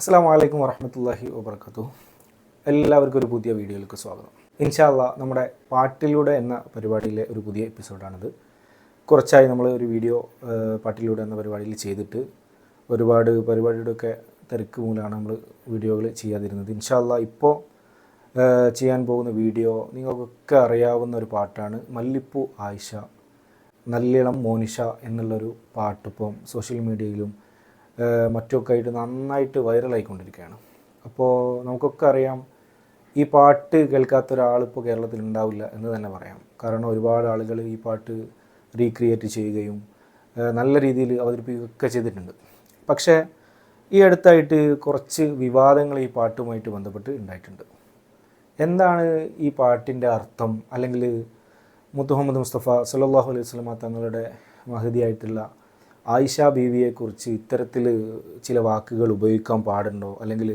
അസ്സാം വലൈക്കും വറഹമത്തല്ലാഹി വാബർക്കത്തു എല്ലാവർക്കും ഒരു പുതിയ വീഡിയോയിലേക്ക് സ്വാഗതം. ഇൻഷാല്ല നമ്മുടെ പാട്ടിലൂടെ എന്ന പരിപാടിയിലെ ഒരു പുതിയ എപ്പിസോഡാണിത്. കുറച്ചായി നമ്മൾ ഒരു വീഡിയോ പാട്ടിലൂടെ എന്ന പരിപാടിയിൽ ചെയ്തിട്ട് ഒരുപാട് പരിപാടിയുടെയൊക്കെ തിരക്ക് മൂലമാണ് നമ്മൾ വീഡിയോകൾ ചെയ്യാതിരുന്നത്. ഇൻഷാല്ല ഇപ്പോൾ ചെയ്യാൻ പോകുന്ന വീഡിയോ നിങ്ങൾക്കൊക്കെ അറിയാവുന്ന ഒരു പാട്ടാണ് മല്ലിപ്പൂ ആയിഷ നല്ലിളം മോനിഷ എന്നുള്ളൊരു പാട്ടിപ്പം സോഷ്യൽ മീഡിയയിലും മറ്റുമൊക്കെ ആയിട്ട് നന്നായിട്ട് വൈറലായിക്കൊണ്ടിരിക്കുകയാണ്. അപ്പോൾ നമുക്കൊക്കെ അറിയാം ഈ പാട്ട് കേൾക്കാത്ത ഒരാളിപ്പോൾ കേരളത്തിൽ ഉണ്ടാവില്ല എന്ന് തന്നെ പറയാം. കാരണം ഒരുപാട് ആളുകൾ ഈ പാട്ട് റീക്രിയേറ്റ് ചെയ്യുകയും നല്ല രീതിയിൽ അവതരിപ്പിക്കുകയൊക്കെ ചെയ്തിട്ടുണ്ട്. പക്ഷേ ഈ അടുത്തായിട്ട് കുറച്ച് വിവാദങ്ങൾ ഈ പാട്ടുമായിട്ട് ബന്ധപ്പെട്ട് ഉണ്ടായിട്ടുണ്ട്. എന്താണ് ഈ പാട്ടിന്റെ അർത്ഥം? അല്ലെങ്കിൽ മുത്തുഹമ്മദ് മുസ്തഫ സല്ലല്ലാഹു അലൈഹി വസല്ലമ തങ്ങളുടെ മഹതിയായിട്ടുള്ള ആയിഷ ബീവിയെക്കുറിച്ച് ഇത്തരത്തിൽ ചില വാക്കുകൾ ഉപയോഗിക്കാൻ പാടുണ്ടോ? അല്ലെങ്കിൽ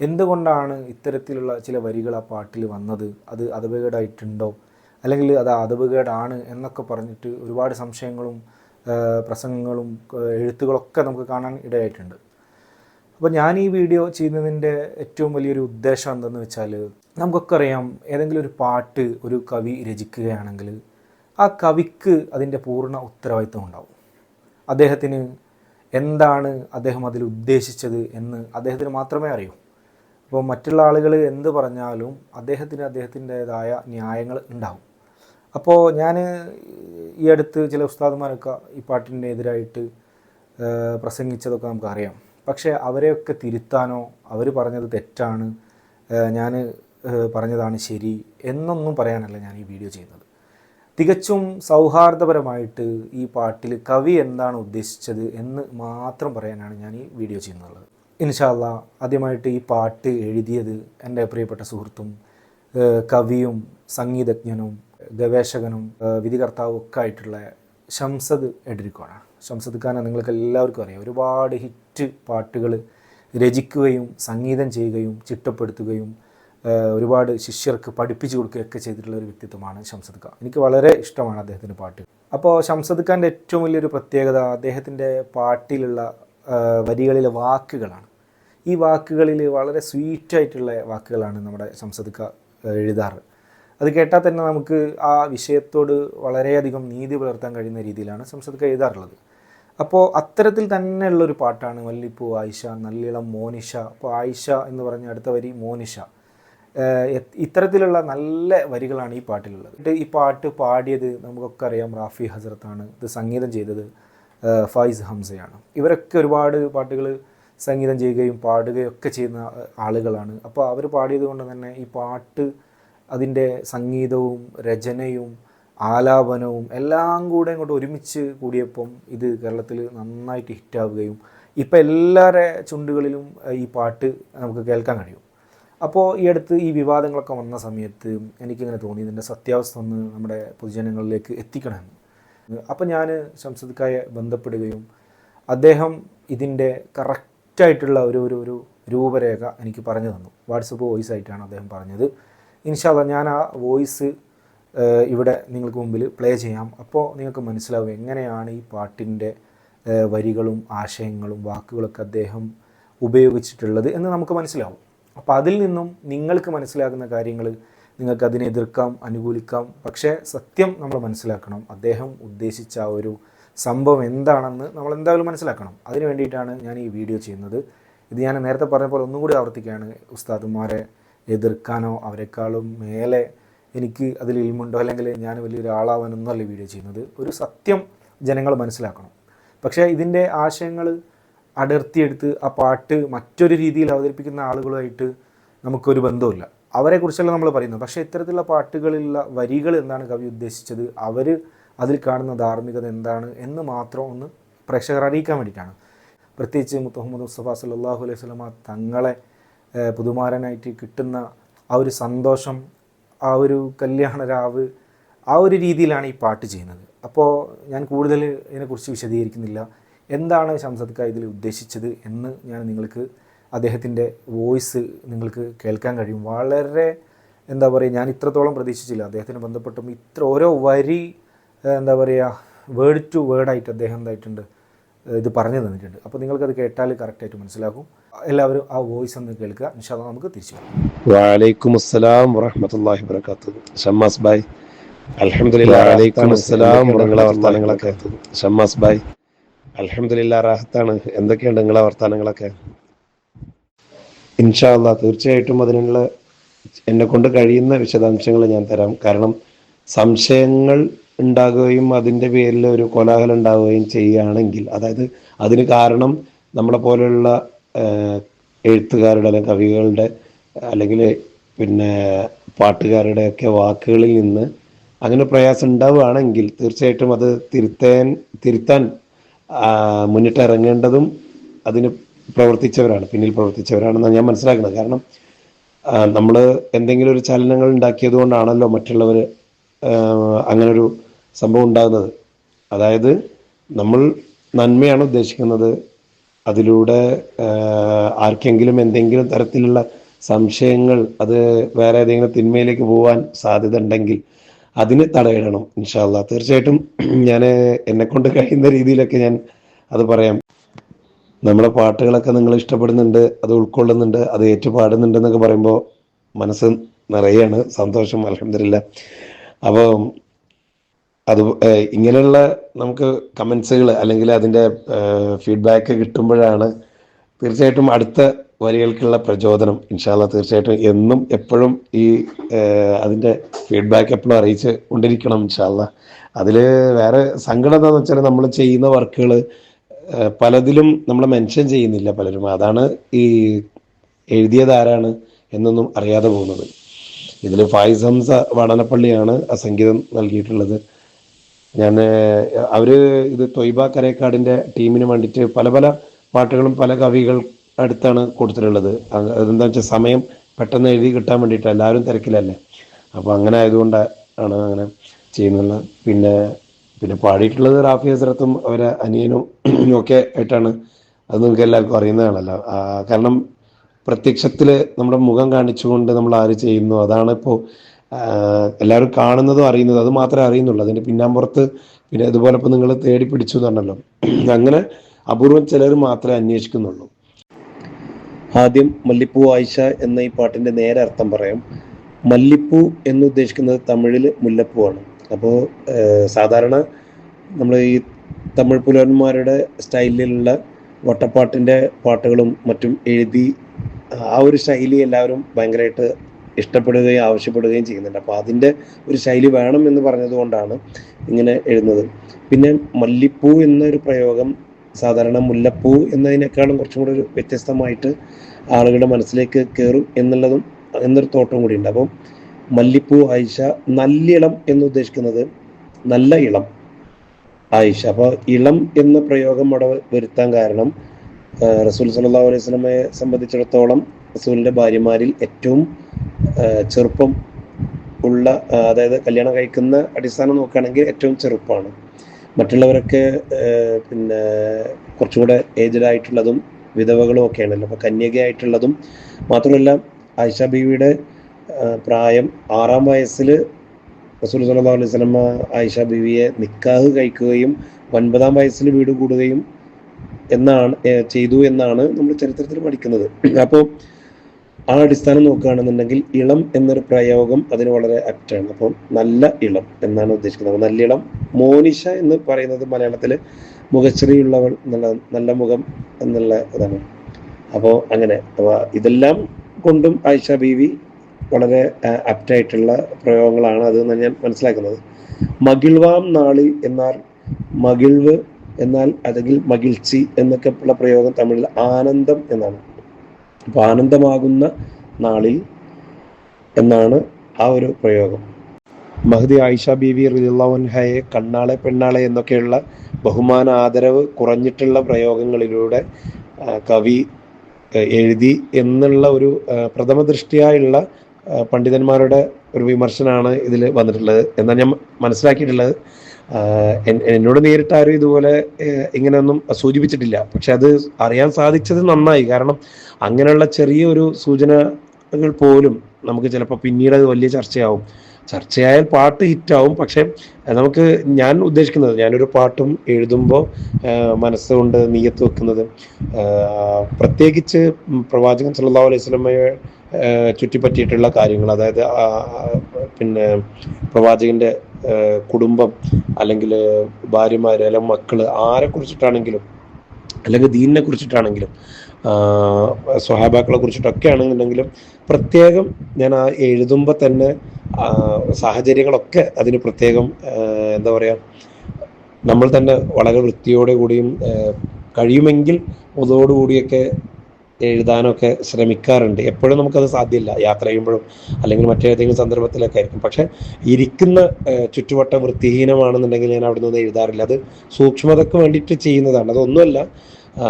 എന്തുകൊണ്ടാണ് ഇത്തരത്തിലുള്ള ചില വരികൾ ആ പാട്ടിൽ വന്നത്? അത് അതപകേടായിട്ടുണ്ടോ അല്ലെങ്കിൽ അത് അതപകേടാണ് എന്നൊക്കെ പറഞ്ഞിട്ട് ഒരുപാട് സംശയങ്ങളും പ്രസംഗങ്ങളും എഴുത്തുകളൊക്കെ നമുക്ക് കാണാൻ ഇടയായിട്ടുണ്ട്. അപ്പോൾ ഞാൻ ഈ വീഡിയോ ചെയ്യുന്നതിന്റെ ഏറ്റവും വലിയൊരു ഉദ്ദേശം എന്തെന്ന് വെച്ചാൽ നമുക്കൊക്കെ അറിയാം ഏതെങ്കിലും ഒരു പാട്ട് ഒരു കവി രചിക്കുകയാണെങ്കിൽ ആ കവിക്ക് അതിന്റെ പൂർണ ഉത്തരവാദിത്വം ഉണ്ടാവും. അദ്ദേഹത്തിന് എന്താണ് അദ്ദേഹം അതിൽ ഉദ്ദേശിച്ചത് എന്ന് അദ്ദേഹത്തിന് മാത്രമേ അറിയൂ. അപ്പോൾ മറ്റുള്ള ആളുകൾ എന്ത് പറഞ്ഞാലും അദ്ദേഹത്തിന് അദ്ദേഹത്തിന്റെതായ ന്യായങ്ങൾ ഉണ്ടാവും. അപ്പോൾ ഞാൻ ഈ അടുത്ത് ചില ഉസ്താദുമാരൊക്കെ ഈ പാട്ടിന്റെ എതിരായിട്ട് പ്രസംഗിച്ചതൊക്കെ നമുക്കറിയാം പക്ഷേ അവരെയൊക്കെ തിരുത്താനോ അവർ പറഞ്ഞത് തെറ്റാണ് ഞാൻ പറഞ്ഞതാണ് ശരി എന്നൊന്നും പറയാനല്ല ഞാൻ ഈ വീഡിയോ ചെയ്യുന്നത്. തികച്ചും സൗഹാർദ്ദപരമായിട്ട് ഈ പാട്ടിൽ കവി എന്താണ് ഉദ്ദേശിച്ചത് എന്ന് മാത്രം പറയാനാണ് ഞാൻ ഈ വീഡിയോ ചെയ്യുന്നുള്ളത് ഇൻഷാല്ല ആദ്യമായിട്ട് ഈ പാട്ട് എഴുതിയത് എന്റെ പ്രിയപ്പെട്ട സുഹൃത്തും കവിയും സംഗീതജ്ഞനും ഗവേഷകനും വിധികർത്താവും ഒക്കെ ആയിട്ടുള്ള ഷംസദ് എഡ്രിക്കോണാണ്. ഷംസദ് ഖാനെ നിങ്ങൾക്ക് എല്ലാവർക്കും അറിയാം. ഒരുപാട് ഹിറ്റ് പാട്ടുകൾ രചിക്കുകയും സംഗീതം ചെയ്യുകയും ചിട്ടപ്പെടുത്തുകയും ഒരുപാട് ശിഷ്യർക്ക് പഠിപ്പിച്ചു കൊടുക്കുകയൊക്കെ ചെയ്തിട്ടുള്ള ഒരു വ്യക്തിത്വമാണ് ഷംസദ് ഖാൻ. എനിക്ക് വളരെ ഇഷ്ടമാണ് അദ്ദേഹത്തിന്റെ പാട്ട്. അപ്പോൾ ഷംസദ് ഖാന്റെ ഏറ്റവും വലിയൊരു പ്രത്യേകത അദ്ദേഹത്തിന്റെ പാട്ടിലുള്ള വരികളിലെ വാക്കുകളാണ്. ഈ വാക്കുകളിൽ വളരെ സ്വീറ്റായിട്ടുള്ള വാക്കുകളാണ് നമ്മുടെ ഷംസദ് ഖാൻ എഴുതാറ്. അത് കേട്ടാൽ തന്നെ നമുക്ക് ആ വിഷയത്തോട് വളരെയധികം നീതി പുലർത്താൻ കഴിയുന്ന രീതിയിലാണ് സംസദ് ഖാൻ എഴുതാറുള്ളത്. അപ്പോൾ അത്തരത്തിൽ തന്നെയുള്ളൊരു പാട്ടാണ് മല്ലിപ്പൂ ആയിഷ നല്ലിളം മോനിഷ. അപ്പോൾ ആയിഷ എന്ന് പറഞ്ഞ അടുത്ത വരി മോനിഷ. ഇത്തരത്തിലുള്ള നല്ല വരികളാണ് ഈ പാട്ടിലുള്ളത്. ഈ പാട്ട് പാടിയത് നമുക്കൊക്കെ അറിയാം റാഫി ഹസ്രത്താണ്. ഇത് സംഗീതം ചെയ്തത് ഫൈസ് ഹംസയാണ്. ഇവരൊക്കെ ഒരുപാട് പാട്ടുകൾ സംഗീതം ചെയ്യുകയും പാടുകയും ഒക്കെ ചെയ്യുന്ന ആളുകളാണ്. അപ്പോൾ അവർ പാടിയത് കൊണ്ട് തന്നെ ഈ പാട്ട് അതിന്റെ സംഗീതവും രചനയും ആലാപനവും എല്ലാം കൂടെ ഇങ്ങോട്ട് ഒരുമിച്ച് കൂടിയപ്പം ഇത് കേരളത്തിൽ നന്നായിട്ട് ഹിറ്റാവുകയും ഇപ്പം എല്ലാവരുടെ ചുണ്ടുകളിലും ഈ പാട്ട് നമുക്ക് കേൾക്കാൻ കഴിയും. അപ്പോൾ ഈ അടുത്ത് ഈ വിവാദങ്ങളൊക്കെ വന്ന സമയത്ത് എനിക്കിങ്ങനെ തോന്നി ഇതിന്റെ സത്യാവസ്ഥ ഒന്ന് നമ്മുടെ പൊതുജനങ്ങളിലേക്ക് എത്തിക്കണമെന്ന് അപ്പോൾ ഞാൻ ശംസദ്ക്കായെ ബന്ധപ്പെടുകയും അദ്ദേഹം ഇതിന്റെ കറക്റ്റായിട്ടുള്ള ഒരു ഒരു ഒരു രൂപരേഖ എനിക്ക് പറഞ്ഞു തന്നു. വാട്സപ്പ് വോയിസ് ആയിട്ടാണ് അദ്ദേഹം പറഞ്ഞത്. ഇൻഷാല്ല ഞാൻ ആ വോയിസ് ഇവിടെ നിങ്ങൾക്ക് മുമ്പിൽ പ്ലേ ചെയ്യാം. അപ്പോൾ നിങ്ങൾക്ക് മനസ്സിലാവും എങ്ങനെയാണ് ഈ പാട്ടിന്റെ വരികളും ആശയങ്ങളും വാക്കുകളൊക്കെ അദ്ദേഹം ഉപയോഗിച്ചിട്ടുള്ളത് എന്ന് നമുക്ക് മനസ്സിലാവും. അപ്പോൾ അതിൽ നിന്നും നിങ്ങൾക്ക് മനസ്സിലാകുന്ന കാര്യങ്ങൾ നിങ്ങൾക്ക് അതിനെ എതിർക്കാം അനുകൂലിക്കാം. പക്ഷേ സത്യം നമ്മൾ മനസ്സിലാക്കണം. അദ്ദേഹം ഉദ്ദേശിച്ച ആ ഒരു സംഭവം എന്താണെന്ന് നമ്മൾ എന്തായാലും മനസ്സിലാക്കണം. അതിന് വേണ്ടിയിട്ടാണ് ഞാൻ ഈ വീഡിയോ ചെയ്യുന്നത്. ഇത് ഞാൻ നേരത്തെ പറഞ്ഞ പോലെ ഒന്നും കൂടി ആവർത്തിക്കുകയാണ്. ഉസ്താദുമാരെ എതിർക്കാനോ അവരെക്കാളും മേലെ എനിക്ക് അതിൽ ഇൽമുണ്ടോ അല്ലെങ്കിൽ ഞാൻ വലിയൊരു ഈ വീഡിയോ ചെയ്യുന്നത്. ഒരു സത്യം ജനങ്ങൾ മനസ്സിലാക്കണം. പക്ഷേ ഇതിന്റെ ആശയങ്ങൾ അടർത്തിയെടുത്ത് ആ പാട്ട് മറ്റൊരു രീതിയിൽ അവതരിപ്പിക്കുന്ന ആളുകളുമായിട്ട് നമുക്കൊരു ബന്ധമില്ല അവരെക്കുറിച്ചല്ല നമ്മൾ പറയുന്നത്. പക്ഷേ ഇത്തരത്തിലുള്ള പാട്ടുകളിലുള്ള വരികൾ എന്താണ് കവി ഉദ്ദേശിച്ചത്? അവർ അതിൽ കാണുന്ന ധാർമ്മികത എന്താണ് എന്ന് മാത്രം ഒന്ന് പ്രേക്ഷകർ അറിയിക്കാൻ വേണ്ടിയിട്ടാണ്. പ്രത്യേകിച്ച് മുത്തഹമ്മദ് മുസ്തഫ സല്ലാഹു അലൈഹി സ്വലമ തങ്ങളെ പുതുമാരനായിട്ട് കിട്ടുന്ന ആ ഒരു സന്തോഷം ആ ഒരു കല്യാണ രാവ് ആ ഒരു രീതിയിലാണ് ഈ പാട്ട് ചെയ്യുന്നത്. അപ്പോൾ ഞാൻ കൂടുതൽ ഇതിനെക്കുറിച്ച് വിശദീകരിക്കുന്നില്ല. എന്താണ് ഖാൻ ഇതിൽ ഉദ്ദേശിച്ചത് എന്ന് ഞാൻ നിങ്ങൾക്ക് അദ്ദേഹത്തിന്റെ വോയിസ് നിങ്ങൾക്ക് കേൾക്കാൻ കഴിയും. വളരെ എന്താ പറയുക ഞാൻ ഇത്രത്തോളം പ്രതീക്ഷിച്ചില്ല. അദ്ദേഹത്തിന് ബന്ധപ്പെട്ടും ഇത്ര ഓരോ വരി എന്താ പറയുക വേർഡ് ടു വേർഡായിട്ട് അദ്ദേഹം എന്തായിട്ടുണ്ട് ഇത് പറഞ്ഞു തന്നിട്ടുണ്ട്. അപ്പോൾ നിങ്ങൾക്കത് കേട്ടാൽ കറക്റ്റായിട്ട് മനസ്സിലാക്കും എല്ലാവരും ആ വോയിസ് ഒന്ന് കേൾക്കുക. ഇൻഷാല്ല നമുക്ക് തിരിച്ചു വാലൈക്കും അസ്സലാം വറഹമത്തല്ലാഹി വബർക്കാത്തു ഷമ്മാസ് ബായ് അലഹമുല്ലാ വലൈക്കും അസ്സലാം വർത്തമാനങ്ങളൊക്കെ ഷമ്മാസ് ബായ് അൽഹംദുലില്ലാ റാഹത്താണ്. എന്തൊക്കെയുണ്ട് നിങ്ങളെ വർത്തമാനങ്ങളൊക്കെ ഇൻഷാല്ല തീർച്ചയായിട്ടും അതിനുള്ള എന്നെ കൊണ്ട് കഴിയുന്ന വിശദാംശങ്ങൾ ഞാൻ തരാം. കാരണം സംശയങ്ങൾ ഉണ്ടാകുകയും അതിന്റെ പേരിൽ ഒരു കോലാഹലം ഉണ്ടാവുകയും ചെയ്യുകയാണെങ്കിൽ അതായത് അതിന് കാരണം നമ്മളെ പോലെയുള്ള എഴുത്തുകാരുടെ അല്ലെങ്കിൽ കവികളുടെ അല്ലെങ്കിൽ പിന്നെ പാട്ടുകാരുടെ ഒക്കെ വാക്കുകളിൽ നിന്ന് അങ്ങനെ പ്രയാസം ഉണ്ടാവുകയാണെങ്കിൽ തീർച്ചയായിട്ടും അത് തിരുത്താൻ തിരുത്താൻ മുന്നിട്ടിറങ്ങേണ്ടതും അതിന് പ്രവർത്തിച്ചവരാണ് പിന്നിൽ പ്രവർത്തിച്ചവരാണെന്നാണ് ഞാൻ മനസ്സിലാക്കുന്നത്. കാരണം നമ്മൾ എന്തെങ്കിലും ഒരു ചലനങ്ങൾ ഉണ്ടാക്കിയത് കൊണ്ടാണല്ലോ മറ്റുള്ളവർ അങ്ങനൊരു സംഭവം ഉണ്ടാകുന്നത്. അതായത് നമ്മൾ നന്മയാണ് ഉദ്ദേശിക്കുന്നത്. അതിലൂടെ ആർക്കെങ്കിലും എന്തെങ്കിലും തരത്തിലുള്ള സംശയങ്ങൾ അത് വേറെ ഏതെങ്കിലും തിന്മയിലേക്ക് പോകാൻ സാധ്യത ഉണ്ടെങ്കിൽ അതിന് തടയിടണം ഇൻഷാല്ല തീർച്ചയായിട്ടും ഞാൻ എന്നെ കൊണ്ട് കഴിയുന്ന രീതിയിലൊക്കെ ഞാൻ അത് പറയാം. നമ്മുടെ പാട്ടുകളൊക്കെ നിങ്ങൾ ഇഷ്ടപ്പെടുന്നുണ്ട് അത് ഉൾക്കൊള്ളുന്നുണ്ട് അത് ഏറ്റുപാടുന്നുണ്ട് എന്നൊക്കെ പറയുമ്പോൾ മനസ്സ് നിറയാണ് സന്തോഷം അലഹമില്ല അപ്പോൾ അത് ഇങ്ങനെയുള്ള നമുക്ക് കമൻസുകൾ അല്ലെങ്കിൽ അതിന്റെ ഫീഡ്ബാക്ക് കിട്ടുമ്പോഴാണ് തീർച്ചയായിട്ടും അടുത്ത വരികൾക്കുള്ള പ്രചോദനം ഇൻഷാല്ല തീർച്ചയായിട്ടും എന്നും എപ്പോഴും ഈ അതിന്റെ ഫീഡ്ബാക്ക് എപ്പോഴും അറിയിച്ച് കൊണ്ടിരിക്കണം ഇൻഷാല്ല അതിൽ വേറെ സങ്കടം എന്താണെന്ന് വെച്ചാൽ നമ്മൾ ചെയ്യുന്ന വർക്കുകൾ പലതിലും നമ്മൾ മെൻഷൻ ചെയ്യുന്നില്ല പലരും. അതാണ് ഈ എഴുതിയതാരാണ് എന്നൊന്നും അറിയാതെ പോകുന്നത്. ഇതിൽ ഫായിസ് ഹംസ വടനപ്പള്ളിയാണ് ആ സംഗീതം നൽകിയിട്ടുള്ളത്. ഞാൻ അവർ ഇത് തൊയ്ബ കരേക്കാടിന്റെ ടീമിന് വേണ്ടിയിട്ട് പല പല പാട്ടുകളും പല കവികൾ അടുത്താണ് കൊടുത്തിട്ടുള്ളത് അത് അതെന്താ വെച്ചാൽ സമയം പെട്ടെന്ന് എഴുതി കിട്ടാൻ വേണ്ടിയിട്ട് എല്ലാവരും തിരക്കിലല്ലേ? അപ്പോൾ അങ്ങനെ ആയതുകൊണ്ട് ആണ് അങ്ങനെ ചെയ്യുന്നത് പിന്നെ പിന്നെ പാടിയിട്ടുള്ളത് റാഫി ഹസ്രത്തും അവരെ അനിയനും ഒക്കെ ആയിട്ടാണ്. അത് നിങ്ങൾക്ക് എല്ലാവർക്കും അറിയുന്നതാണല്ലോ. കാരണം പ്രത്യക്ഷത്തിൽ നമ്മുടെ മുഖം കാണിച്ചുകൊണ്ട് നമ്മൾ ആര് ചെയ്യുന്നു? അതാണ് ഇപ്പോൾ എല്ലാവരും കാണുന്നതും അറിയുന്നതും. അത് മാത്രമേ അറിയുന്നുള്ളൂ. അതിന്റെ പിന്നാമ്പുറത്ത് പിന്നെ ഇതുപോലെ ഇപ്പോൾ നിങ്ങൾ തേടി പിടിച്ചു എന്ന് പറഞ്ഞല്ലോ. അങ്ങനെ അപൂർവം ചിലർ മാത്രമേ അന്വേഷിക്കുന്നുള്ളൂ. ആദ്യം മല്ലിപ്പൂ ആയിഷ എന്ന ഈ പാട്ടിന്റെ നേരെ അർത്ഥം പറയാം. മല്ലിപ്പൂ എന്ന് ഉദ്ദേശിക്കുന്നത് തമിഴിൽ മുല്ലപ്പൂ ആണ് അപ്പോൾ സാധാരണ നമ്മൾ ഈ തമിഴ് പുലവന്മാരുടെ സ്റ്റൈലിലുള്ള വട്ടപ്പാട്ടിന്റെ പാട്ടുകളും മറ്റും എഴുതി ആ ഒരു ശൈലി എല്ലാവരും ഭയങ്കരമായിട്ട് ഇഷ്ടപ്പെടുകയും ആവശ്യപ്പെടുകയും ചെയ്യുന്നുണ്ട്. അപ്പോൾ അതിന്റെ ഒരു ശൈലി വേണം എന്ന് പറഞ്ഞതുകൊണ്ടാണ് ഇങ്ങനെ എഴുതുന്നത്. പിന്നെ മല്ലിപ്പൂ എന്നൊരു പ്രയോഗം സാധാരണ മുല്ലപ്പൂ എന്നതിനേക്കാളും കുറച്ചും കൂടി ഒരു വ്യത്യസ്തമായിട്ട് ആളുകളുടെ മനസ്സിലേക്ക് കയറും എന്നുള്ളതും എന്നൊരു തോട്ടം കൂടി ഉണ്ട് അപ്പം മല്ലിപ്പൂ ആയിഷ നല്ലിളം എന്ന് ഉദ്ദേശിക്കുന്നത് നല്ല ഇളം ആയിഷ. അപ്പോൾ ഇളം എന്ന പ്രയോഗം അവിടെ വരുത്താൻ കാരണം റസൂൽ സല്ലാ അലൈഹി വസല്ലമയെ സംബന്ധിച്ചിടത്തോളം റസൂലിന്റെ ഭാര്യമാരിൽ ഏറ്റവും ചെറുപ്പം ഉള്ള അതായത് കല്യാണം കഴിക്കുന്ന അടിസ്ഥാനം നോക്കുകയാണെങ്കിൽ ഏറ്റവും ചെറുപ്പമാണ്. മറ്റുള്ളവരൊക്കെ പിന്നെ കുറച്ചുകൂടെ ഏജഡ് ആയിട്ടുള്ളതും വിധവകളും ഒക്കെയാണല്ലോ. അപ്പോൾ കന്യകയായിട്ടുള്ളതും മാത്രമല്ല ആയിഷ ബീവിയുടെ പ്രായം ആറാം വയസ്സിൽ റസൂൽ സല്ലാ അലൈഹി സ്വലമ ആയിഷ ബീവിയെ നിക്കാഹ് കഴിക്കുകയും ഒൻപതാം വയസ്സിൽ വീട് കൂടുകയും എന്നാണ് ചെയ്തു എന്നാണ് നമ്മൾ ചരിത്രത്തിൽ പഠിക്കുന്നത്. അപ്പോൾ ആ അടിസ്ഥാനം നോക്കുകയാണെന്നുണ്ടെങ്കിൽ ഇളം എന്നൊരു പ്രയോഗം അതിന് വളരെ ആപ്റ്റാണ് അപ്പോൾ നല്ല ഇളം എന്നാണ് ഉദ്ദേശിക്കുന്നത്. നല്ല ഇളം മോനിഷ എന്ന് പറയുന്നത് മലയാളത്തിൽ മുഖശ്രീയുള്ളവൾ എന്നുള്ള നല്ല മുഖം എന്നുള്ള ഇതാണ്. അപ്പോൾ അങ്ങനെ ഇതെല്ലാം കൊണ്ടും ആയിഷ ബീവി വളരെ ആപ്റ്റായിട്ടുള്ള പ്രയോഗങ്ങളാണ് അത് എന്ന് ഞാൻ മനസ്സിലാക്കുന്നത്. മകിൾവാം നാളി എന്നാൽ മകിൾവ് എന്നാൽ അല്ലെങ്കിൽ മകിഴ്ചി എന്നൊക്കെ ഉള്ള പ്രയോഗം തമിഴിൽ ആനന്ദം എന്നാണ്. അപ്പൊ ആനന്ദമാകുന്ന നാളിൽ എന്നാണ് ആ ഒരു പ്രയോഗം. മഹദി ആയിഷ ബീവി റിയുള്ളവൻഹയെ കണ്ണാളെ പെണ്ണാളെ എന്നൊക്കെയുള്ള ബഹുമാന ആദരവ് കുറഞ്ഞിട്ടുള്ള പ്രയോഗങ്ങളിലൂടെ കവി എഴുതി എന്നുള്ള ഒരു പ്രഥമ ദൃഷ്ടിയായുള്ള പണ്ഡിതന്മാരുടെ ഒരു വിമർശനമാണ് ഇതിൽ വന്നിട്ടുള്ളത്. എന്നാൽ ഞാൻ മനസ്സിലാക്കിയിട്ടുള്ളത്? എന്നോട് നേരിട്ട് ആരും ഇതുപോലെ ഇങ്ങനെയൊന്നും സൂചിപ്പിച്ചിട്ടില്ല. പക്ഷെ അത് അറിയാൻ സാധിച്ചത് നന്നായി. കാരണം അങ്ങനെയുള്ള ചെറിയ ഒരു സൂചനകൾ പോലും നമുക്ക് ചിലപ്പോൾ പിന്നീട് അത് വലിയ ചർച്ചയാവും. ചർച്ചയായാൽ പാട്ട് ഹിറ്റാവും. പക്ഷെ നമുക്ക് ഞാൻ ഉദ്ദേശിക്കുന്നത് ഞാനൊരു പാട്ടും എഴുതുമ്പോൾ മനസ്സുകൊണ്ട് നീയത്ത് വെക്കുന്നത് പ്രത്യേകിച്ച് പ്രവാചകൻ സല്ലാ അലൈഹി സ്വലമയെ ചുറ്റിപ്പറ്റിയിട്ടുള്ള കാര്യങ്ങൾ. അതായത് പിന്നെ പ്രവാചകന്റെ കുടുംബം അല്ലെങ്കിൽ ഭാര്യമാര് അല്ലെങ്കിൽ മക്കൾ ആരെ കുറിച്ചിട്ടാണെങ്കിലും അല്ലെങ്കിൽ ദീനിനെ കുറിച്ചിട്ടാണെങ്കിലും സ്വഹാബാക്കളെ കുറിച്ചിട്ടൊക്കെ ആണെന്നുണ്ടെങ്കിലും പ്രത്യേകം ഞാൻ ആ എഴുതുമ്പോൾ തന്നെ സാഹചര്യങ്ങളൊക്കെ അതിന് പ്രത്യേകം എന്താ പറയുക നമ്മൾ തന്നെ വളരെ വൃത്തിയോടെ കൂടിയും കഴിയുമെങ്കിൽ കഴിയുമെങ്കിൽ അതോടുകൂടിയൊക്കെ എഴുതാനൊക്കെ ശ്രമിക്കാറുണ്ട്. എപ്പോഴും നമുക്കത് സാധ്യമല്ല യാത്ര ചെയ്യുമ്പോഴും അല്ലെങ്കിൽ മറ്റേതെങ്കിലും സന്ദർഭത്തിലൊക്കെ ആയിരിക്കും. പക്ഷെ ഇരിക്കുന്ന ചുറ്റുവട്ടം വൃത്തിഹീനമാണെന്നുണ്ടെങ്കിൽ ഞാൻ അവിടെ നിന്ന് എഴുതാറില്ല. അത് സൂക്ഷ്മതക്ക് വേണ്ടിയിട്ട് ചെയ്യുന്നതാണ്. അതൊന്നുമല്ല.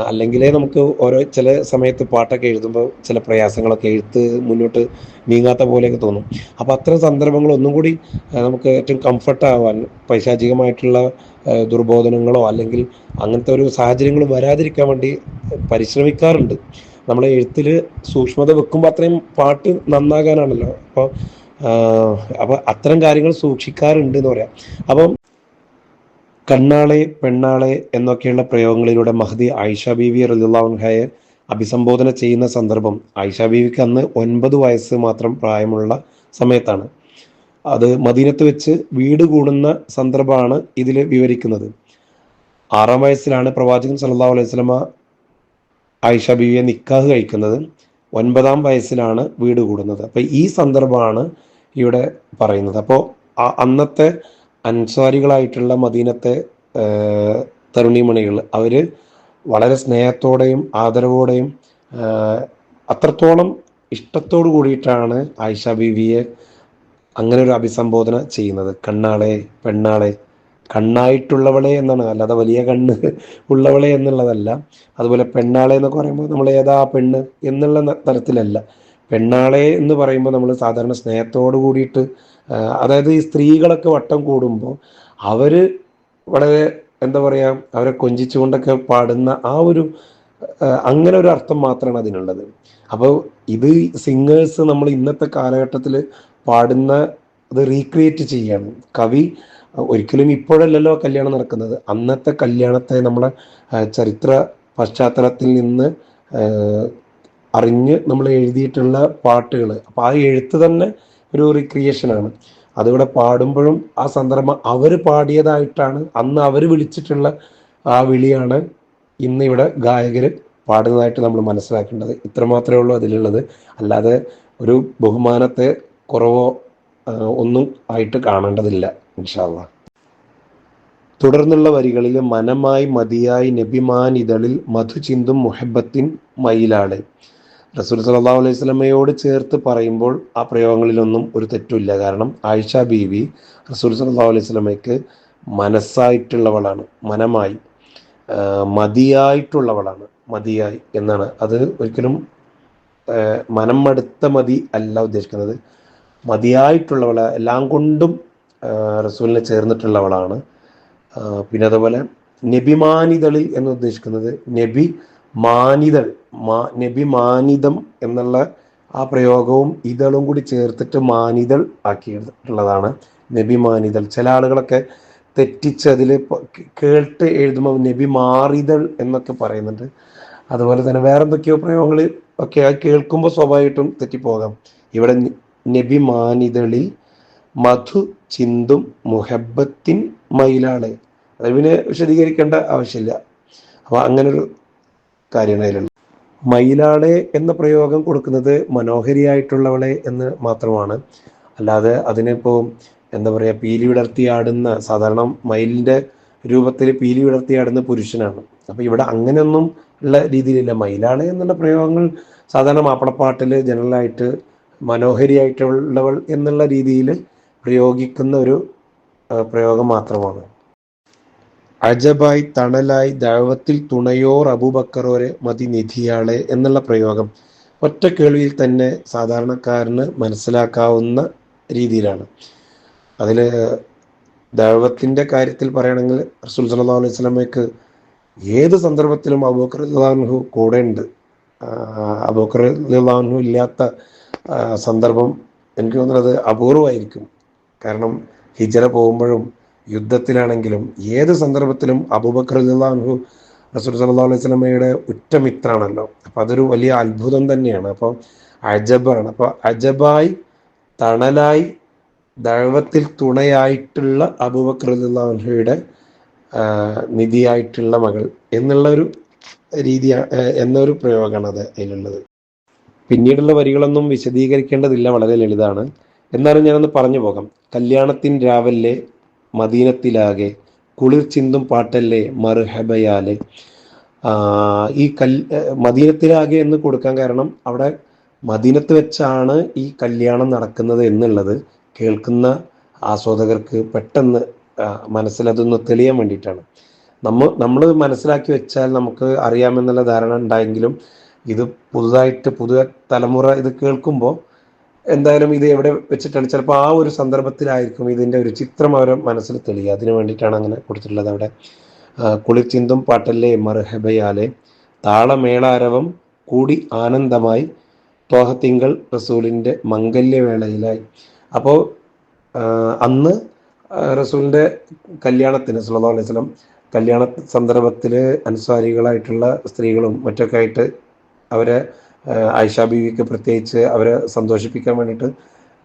അല്ലെങ്കിലേ നമുക്ക് ഓരോ ചില സമയത്ത് പാട്ടൊക്കെ എഴുതുമ്പോൾ ചില പ്രയാസങ്ങളൊക്കെ എഴുത്ത് മുന്നോട്ട് നീങ്ങാത്ത പോലെയൊക്കെ തോന്നും. അപ്പോൾ അത്തരം സന്ദർഭങ്ങൾ ഒന്നും കൂടി നമുക്ക് ഏറ്റവും കംഫർട്ട് ആവാൻ പൈശാചികമായിട്ടുള്ള ദുർബോധനങ്ങളോ അല്ലെങ്കിൽ അങ്ങനത്തെ ഒരു സാഹചര്യങ്ങൾ വരാതിരിക്കാൻ വേണ്ടി പരിശ്രമിക്കാറുണ്ട്. നമ്മളെ എഴുത്തിൽ സൂക്ഷ്മത വെക്കുമ്പോൾ അത്രയും പാട്ട് നന്നാകാനാണല്ലോ. അപ്പോൾ അപ്പോൾ അത്തരം കാര്യങ്ങൾ സൂക്ഷിക്കാറുണ്ട് എന്ന് പറയാം. അപ്പം കണ്ണാളെ പെണ്ണാളെ എന്നൊക്കെയുള്ള പ്രയോഗങ്ങളിലൂടെ മഹദി ആയിഷ ബീവി റലിള്ളാഹുൻഹയെ അഭിസംബോധന ചെയ്യുന്ന സന്ദർഭം ആയിഷ ബീവിക്ക് അന്ന് ഒൻപത് വയസ്സ് മാത്രം പ്രായമുള്ള സമയത്താണ്. അത് മദീനത്ത് വെച്ച് വീട് കൂടുന്ന സന്ദർഭമാണ് ഇതിൽ വിവരിക്കുന്നത്. ആറാം വയസ്സിലാണ് പ്രവാചകൻ സല്ലാ അലൈഹി വസല്ലമ ആയിഷ ബിവിയെ നിക്കാഹ് കഴിക്കുന്നത് ഒൻപതാം വയസ്സിലാണ് വീട് കൂടുന്നത്. അപ്പൊ ഈ സന്ദർഭമാണ് ഇവിടെ പറയുന്നത്. അപ്പോൾ അന്നത്തെ അൻസാരികളായിട്ടുള്ള മദീനത്തെ തരുണിമണികൾ അവർ വളരെ സ്നേഹത്തോടെയും ആദരവോടെയും അത്രത്തോളം ഇഷ്ടത്തോടു കൂടിയിട്ടാണ് ആയിഷ ബിവിയെ അങ്ങനെ ഒരു അഭിസംബോധന ചെയ്യുന്നത്. കണ്ണാളെ പെണ്ണാളെ കണ്ണായിട്ടുള്ളവളെ എന്നാണ്. അല്ലാതെ വലിയ കണ്ണ് ഉള്ളവളെ എന്നുള്ളതല്ല. അതുപോലെ പെണ്ണാളെ എന്നൊക്കെ പറയുമ്പോൾ നമ്മൾ ഏതാ പെണ്ണ് എന്നുള്ള തരത്തിലല്ല. പെണ്ണാളെ എന്ന് പറയുമ്പോൾ നമ്മൾ സാധാരണ സ്നേഹത്തോട് കൂടിയിട്ട് അതായത് ഈ സ്ത്രീകളൊക്കെ വട്ടം കൂടുമ്പോൾ അവർ വളരെ എന്താ പറയുക അവരെ കൊഞ്ചിച്ചുകൊണ്ടൊക്കെ പാടുന്ന ആ ഒരു അങ്ങനെ ഒരു അർത്ഥം മാത്രമാണ് അതിനുള്ളത്. അപ്പോൾ ഇത് സിംഗേഴ്സ് നമ്മൾ ഇന്നത്തെ കാലഘട്ടത്തിൽ പാടുന്ന അത് റീക്രിയേറ്റ് ചെയ്യാണ്. കവി ഒരിക്കലും ഇപ്പോഴല്ലല്ലോ കല്യാണം നടക്കുന്നത്. അന്നത്തെ കല്യാണത്തെ നമ്മളെ ചരിത്ര പശ്ചാത്തലത്തിൽ നിന്ന് അറിഞ്ഞ് നമ്മൾ എഴുതിയിട്ടുള്ള പാട്ടുകൾ. അപ്പം ആ എഴുത്ത് തന്നെ ഒരു റിക്രിയേഷനാണ് അതിവിടെ പാടുമ്പോഴും ആ സന്ദർഭം അവർ പാടിയതായിട്ടാണ് അന്ന് അവർ വിളിച്ചിട്ടുള്ള ആ വിളിയാണ് ഇന്ന് ഇവിടെ ഗായകർ പാടുന്നതായിട്ട് നമ്മൾ മനസ്സിലാക്കേണ്ടത്. ഇത്രമാത്രമേ ഉള്ളൂ അതിലുള്ളത്. അല്ലാതെ ഒരു ബഹുമാനത്തെ കുറവോ ഒന്നും ആയിട്ട് കാണേണ്ടതില്ല. ഇൻഷാല്ല തുടർന്നുള്ള വരികളിൽ മനമായി മതിയായി നബിമാൻ ഇതളിൽ മധു ചിന്തും മുഹബത്തിൻ മയിലാണ്. റസൂൽ സല്ലല്ലാഹു അലൈഹി സ്വലമയോട് ചേർത്ത് പറയുമ്പോൾ ആ പ്രയോഗങ്ങളിലൊന്നും ഒരു തെറ്റുമില്ല. കാരണം ആയിഷ ബീവി റസൂൽ സല്ലല്ലാഹു അലൈഹി സ്വലമയ്ക്ക് മനസ്സായിട്ടുള്ളവളാണ്. മനമായി മതിയായിട്ടുള്ളവളാണ്. മതിയായി എന്നാണ്. അത് ഒരിക്കലും മനം മടുത്ത മതി അല്ല ഉദ്ദേശിക്കുന്നത്. മതിയായിട്ടുള്ളവൾ എല്ലാം കൊണ്ടും റസൂലിനെ ചേർന്നിട്ടുള്ളവളാണ്. പിന്നെ അതുപോലെ നബിമാനിതളിൽ എന്ന് ഉദ്ദേശിക്കുന്നത് നബി മാനിതൾ മാ നബി മാനിതം എന്നുള്ള ആ പ്രയോഗവും ഇതളും കൂടി ചേർത്തിട്ട് മാനിതൾ ആക്കിയിട്ടുള്ളതാണ് നബി മാനിതൾ. ചില ആളുകളൊക്കെ തെറ്റിച്ച് അതിൽ കേട്ട് എഴുതുമ്പോൾ നബി മാറിതൾ എന്നൊക്കെ പറയുന്നുണ്ട്. അതുപോലെ തന്നെ വേറെ എന്തൊക്കെയോ പ്രയോഗങ്ങൾ ഒക്കെ കേൾക്കുമ്പോൾ സ്വാഭാവികമായിട്ടും തെറ്റിപ്പോകാം. ഇവിടെ നബി മാനിതളിൽ മധു ചിന്തും മുഹബത്തിൻ മയിലാണ്. അത് പിന്നെ വിശദീകരിക്കേണ്ട ആവശ്യമില്ല. അപ്പൊ അങ്ങനെ ഒരു കാര്യമാണ് അതിലുള്ളത് മയിലാളെ എന്ന പ്രയോഗം കൊടുക്കുന്നത് മനോഹരിയായിട്ടുള്ളവളെ എന്ന് മാത്രമാണ്. അല്ലാതെ അതിനിപ്പോ എന്താ പറയാ പീലി വിടർത്തി ആടുന്ന സാധാരണ മയിലിന്റെ രൂപത്തിൽ പീലി വിടർത്തി ആടുന്ന പുരുഷനാണ്. അപ്പൊ ഇവിടെ അങ്ങനെയൊന്നും ഉള്ള രീതിയിലില്ല. മയിലാളെ എന്നുള്ള പ്രയോഗങ്ങൾ സാധാരണ മാപ്പിളപ്പാട്ടിൽ ജനറലായിട്ട് മനോഹരിയായിട്ടുള്ളവൾ എന്നുള്ള രീതിയിൽ പ്രയോഗിക്കുന്ന ഒരു പ്രയോഗം മാത്രമാണ്. അജബായി തണലായി ദൈവത്തിൽ തുണയോർ അബൂബക്കറോരെ മതി നിധിയാളെ എന്നുള്ള പ്രയോഗം ഒറ്റ കേൾവിയിൽ തന്നെ സാധാരണക്കാരന് മനസ്സിലാക്കാവുന്ന രീതിയിലാണ്. അതിൽ ദൈവത്തിന്റെ കാര്യത്തിൽ പറയുകയാണെങ്കിൽ റസൂൽ സല്ലല്ലാഹു അലൈഹി സ്വലമയ്ക്ക് ഏത് സന്ദർഭത്തിലും അബൂബക്കർ അബൂക്കർഹു കൂടെ ഉണ്ട്. അബൂബക്കർ അബൂക്കർഹു ഇല്ലാത്ത സന്ദർഭം എനിക്ക് തോന്നുന്നത് അപൂർവമായിരിക്കും. കാരണം ഹിജറ പോകുമ്പോഴും യുദ്ധത്തിലാണെങ്കിലും ഏത് സന്ദർഭത്തിലും അബൂബക്കർ അള്ളാഹു റസൂൽ സല്ലല്ലാഹു അലൈഹി സ്വലമയുടെ ഉറ്റമിത്രാണല്ലോ. അപ്പം അതൊരു വലിയ അത്ഭുതം തന്നെയാണ്. അപ്പോൾ അജബാണ്. അപ്പോൾ അജബായി തണലായി ദൈവത്തിൽ തുണയായിട്ടുള്ള അബൂബക്കർ അള്ളാഹുയുടെ നിധിയായിട്ടുള്ള മകൾ എന്നുള്ള ഒരു രീതി എന്നൊരു പ്രയോഗമാണ് അത് അതിലുള്ളത്. പിന്നീടുള്ള വരികളൊന്നും വിശദീകരിക്കേണ്ടതില്ല. വളരെ ലളിതാണ്. എന്നാലും ഞാനൊന്ന് പറഞ്ഞു പോകാം. കല്യാണത്തിൻ രാവല്ലേ മദീനത്തിലാകെ കുളിർ ചിന്തും പാട്ടല്ലേ മർഹബയാലെ? ഈ കൽ മദീനത്തിലാകെ എന്ന് കൊടുക്കാൻ കാരണം അവിടെ മദീനത്ത് വെച്ചാണ് ഈ കല്യാണം നടക്കുന്നത് എന്നുള്ളത് കേൾക്കുന്ന ആസ്വാദകർക്ക് പെട്ടെന്ന് മനസ്സിലതൊന്ന് തെളിയാൻ വേണ്ടിയിട്ടാണ്. നമ്മ നമ്മൾ മനസ്സിലാക്കി വെച്ചാൽ നമുക്ക് അറിയാമെന്നുള്ള ധാരണ ഉണ്ടായെങ്കിലും ഇത് പുതുതായിട്ട് പുതിയ തലമുറ ഇത് കേൾക്കുമ്പോൾ എന്തായാലും ഇത് എവിടെ വെച്ചിട്ടാണ്? ചിലപ്പോൾ ആ ഒരു സന്ദർഭത്തിലായിരിക്കും ഇതിന്റെ ഒരു ചിത്രം അവരെ മനസ്സിൽ തെളിയുക. അതിനു വേണ്ടിയിട്ടാണ് അങ്ങനെ കൊടുത്തിട്ടുള്ളത്. അവിടെ കുളിർചിന്തും പാട്ടല്ലേ മർഹബയാലെ. താളമേളാരവം കൂടി ആനന്ദമായി. തോഹത്തിങ്കൾ റസൂലിന്റെ മംഗല്യവേളയിലായി. അപ്പോൾ അന്ന് റസൂലിന്റെ കല്യാണത്തിന് സല്ലല്ലാഹു അലൈഹി സ്വലം കല്യാണ സന്ദർഭത്തിൽ അനുസാരികളായിട്ടുള്ള സ്ത്രീകളും മറ്റൊക്കെ ആയിട്ട് അവരെ ആയിഷ ബീവിക്ക് പ്രത്യേകിച്ച് അവരെ സന്തോഷിപ്പിക്കാൻ വേണ്ടിയിട്ട്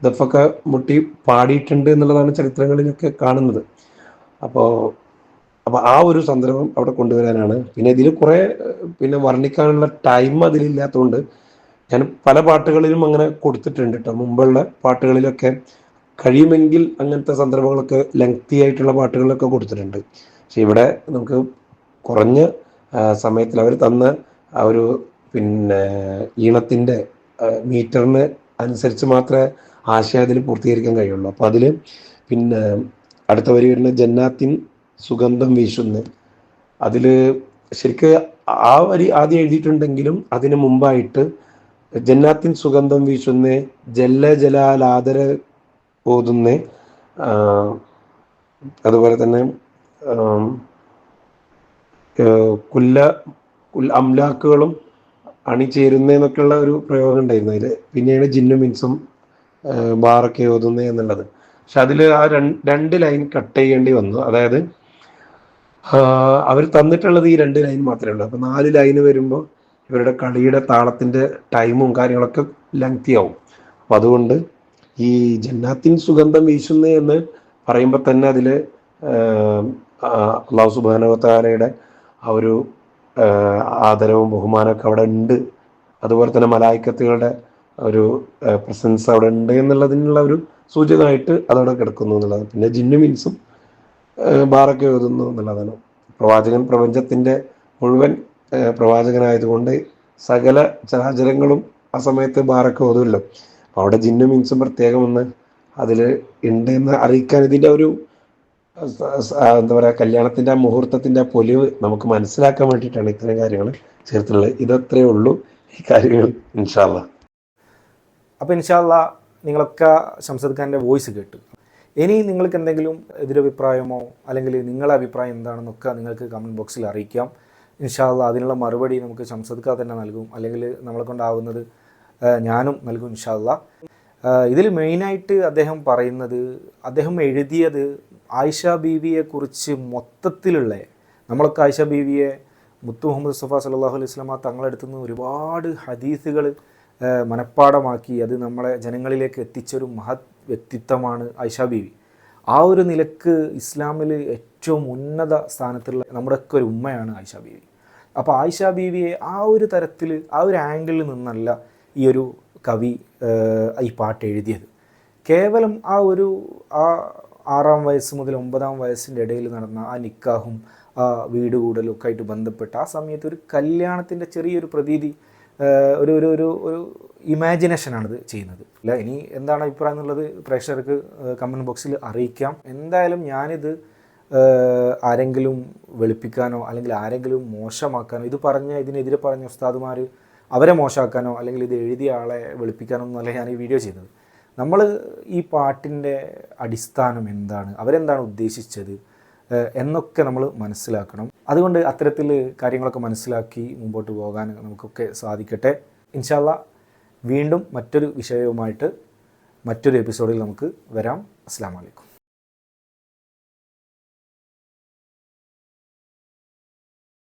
ദഫൊക്കെ മുട്ടി പാടിയിട്ടുണ്ട് എന്നുള്ളതാണ് ചരിത്രങ്ങളിലൊക്കെ കാണുന്നത്. അപ്പോൾ അപ്പോൾ ആ ഒരു സന്ദർഭം അവിടെ കൊണ്ടുവരാനാണ്. പിന്നെ ഇതിൽ കുറേ പിന്നെ വർണിക്കാനുള്ള ടൈം അതിലില്ലാത്തതുകൊണ്ട് ഞാൻ പല പാട്ടുകളിലും അങ്ങനെ കൊടുത്തിട്ടുണ്ട് കേട്ടോ മുമ്പുള്ള പാട്ടുകളിലൊക്കെ കഴിയുമെങ്കിൽ അങ്ങനത്തെ സന്ദർഭങ്ങളൊക്കെ ലെങ്തി ആയിട്ടുള്ള പാട്ടുകളൊക്കെ കൊടുത്തിട്ടുണ്ട്. പക്ഷെ ഇവിടെ നമുക്ക് കുറഞ്ഞ സമയത്തിൽ അവർ തന്ന ആ ഒരു പിന്നെ ഈണത്തിന്റെ മീറ്ററിന് അനുസരിച്ച് മാത്രമേ ആശയം അതിൽ പൂർത്തീകരിക്കാൻ കഴിയുള്ളൂ. അപ്പോൾ അതിൽ പിന്നെ അടുത്ത വരി വരുന്ന ജന്നാത്തിൻ സുഗന്ധം വീശുന്നു. അതിൽ ശരിക്ക് ആ വരി ആദ്യം എഴുതിയിട്ടുണ്ടെങ്കിലും അതിന് മുമ്പായിട്ട് ജന്നാത്തിൻ സുഗന്ധം വീശുന്നേ ജല്ല ജലാലാദര ഓതുന്നേ അതുപോലെ തന്നെ കുല്ല അംലാക്കുകളും അണിചേരുന്നതെന്നൊക്കെയുള്ള ഒരു പ്രയോഗം ഉണ്ടായിരുന്നു. അതിൽ പിന്നെയാണ് ജിന്നും മിൻസും ബാറൊക്കെ ഓതുന്നത് എന്നുള്ളത്. പക്ഷെ അതിൽ ആ രണ്ട് ലൈൻ കട്ട് ചെയ്യേണ്ടി വന്നു. അതായത് അവർ തന്നിട്ടുള്ളത് ഈ രണ്ട് ലൈൻ മാത്രമേ ഉള്ളൂ. അപ്പോൾ നാല് ലൈൻ വരുമ്പോൾ ഇവരുടെ കളിയുടെ താളത്തിന്റെ ടൈമും കാര്യങ്ങളൊക്കെ ലെങ്തി ആവും അപ്പം അതുകൊണ്ട് ഈ ജന്നാത്തിൻ സുഗന്ധം വീശുന്നേ എന്ന് പറയുമ്പോൾ തന്നെ അതിൽ അള്ളാഹു സുബാനവത്താലയുടെ ആ ഒരു ആദരവും ബഹുമാനമൊക്കെ അവിടെ ഉണ്ട്. അതുപോലെ തന്നെ മലായിക്കത്തുകളുടെ ഒരു പ്രസൻസ് അവിടെ ഉണ്ട് എന്നുള്ളതിനുള്ള ഒരു സൂചകമായിട്ട് അതവിടെ കിടക്കുന്നു എന്നുള്ളതാണ്. പിന്നെ ജിന്നു മീൻസും ബാറൊക്കെ എഴുതുന്നു എന്നുള്ളതാണ്. പ്രവാചകൻ പ്രപഞ്ചത്തിന്റെ മുഴുവൻ പ്രവാചകനായതുകൊണ്ട് സകല ചരാചരങ്ങളും ആ സമയത്ത് ബാറൊക്കെ ഓതുമല്ലോ. അവിടെ ജിന്നു മീൻസും പ്രത്യേകം ഒന്ന് അതിൽ ഉണ്ട് എന്ന് അറിയിക്കാൻ ഇതിന്റെ ഒരു എന്താ പറയുക കല്യാണത്തിന്റെ മുഹൂർത്തത്തിന്റെ പൊലിവ് നമുക്ക് മനസ്സിലാക്കാൻ വേണ്ടിയിട്ടാണ് ഇത്രയും കാര്യങ്ങൾ ചേർത്തുള്ളത് ഇതത്രേ ഉള്ളൂ ഈ കാര്യങ്ങൾ ഇൻഷാല്ല അപ്പോൾ ഇൻഷാല്ല നിങ്ങളൊക്കെ ശംസദ് ഖാന്റെ വോയിസ് കേട്ടു. ഇനി നിങ്ങൾക്ക് എന്തെങ്കിലും എതിരഭിപ്രായമോ അല്ലെങ്കിൽ നിങ്ങളുടെ അഭിപ്രായം എന്താണെന്നൊക്കെ നിങ്ങൾക്ക് കമന്റ് ബോക്സിൽ അറിയിക്കാം. ഇൻഷാല്ല അതിനുള്ള മറുപടി നമുക്ക് ശംസദ് ഖാൻ തന്നെ നൽകും. അല്ലെങ്കിൽ നമ്മളെ കൊണ്ടാവുന്നത് ഞാനും നൽകും ഇൻഷാല്ല ഇതിൽ മെയിനായിട്ട് അദ്ദേഹം പറയുന്നത് അദ്ദേഹം എഴുതിയത് ആയിഷ ബീവിയെക്കുറിച്ച് മൊത്തത്തിലുള്ള നമ്മളൊക്കെ ആയിഷ ബീവിയെ മുത്തു മുഹമ്മദ് മുസ്തഫ സല്ലാഹു അലൈഹി സ്വലാമ തങ്ങളെടുത്തു നിന്ന് ഒരുപാട് ഹദീസുകൾ മനഃപ്പാടമാക്കി അത് നമ്മളെ ജനങ്ങളിലേക്ക് എത്തിച്ചൊരു മഹത് വ്യക്തിത്വമാണ് ആയിഷ ബീവി. ആ ഒരു നിലയ്ക്ക് ഇസ്ലാമിൽ ഏറ്റവും ഉന്നത സ്ഥാനത്തുള്ള നമ്മുടെയൊക്കെ ഒരു ഉമ്മയാണ് ആയിഷ ബീവി. അപ്പോൾ ആയിഷ ബീവിയെ ആ ഒരു തരത്തിൽ ആ ഒരു ആംഗിളിൽ നിന്നല്ല ഈ ഒരു കവി ഈ പാട്ട് എഴുതിയത്. കേവലം ആ ഒരു ആ ആറാം വയസ്സ് മുതൽ ഒമ്പതാം വയസ്സിന്റെ ഇടയിൽ നടന്ന ആ നിക്കാഹും ആ വീട് കൂടലും ഒക്കെ ആയിട്ട് ബന്ധപ്പെട്ട് ആ സമയത്ത് ഒരു കല്യാണത്തിന്റെ ചെറിയൊരു പ്രതീതി ഒരു ഒരു ഒരു ഒരു ഇമാജിനേഷനാണിത് ചെയ്യുന്നത്. അല്ല? ഇനി എന്താണ് അഭിപ്രായം എന്നുള്ളത് പ്രേക്ഷകർക്ക് കമന്റ് ബോക്സിൽ അറിയിക്കാം. എന്തായാലും ഞാനിത് ആരെങ്കിലും വെളുപ്പിക്കാനോ അല്ലെങ്കിൽ ആരെങ്കിലും മോശമാക്കാനോ ഇത് പറഞ്ഞ ഇതിനെതിരെ പറഞ്ഞ ഉസ്താദുമാർ അവരെ മോശമാക്കാനോ അല്ലെങ്കിൽ ഇത് എഴുതിയ ആളെ വെളുപ്പിക്കാനോ ഒന്നുമല്ല ഞാൻ ഈ വീഡിയോ ചെയ്തത് നമ്മൾ ഈ പാട്ടിന്റെ അടിസ്ഥാനം എന്താണ്? അവരെന്താണ് ഉദ്ദേശിച്ചത്? എന്നൊക്കെ നമ്മൾ മനസ്സിലാക്കണം. അതുകൊണ്ട് അത്തരത്തിൽ കാര്യങ്ങളൊക്കെ മനസ്സിലാക്കി മുമ്പോട്ട് പോകാൻ നമുക്കൊക്കെ സാധിക്കട്ടെ. ഇൻഷാല്ല വീണ്ടും മറ്റൊരു വിഷയവുമായിട്ട് മറ്റൊരു എപ്പിസോഡിൽ നമുക്ക് വരാം. അസ്സാം വലൈക്കും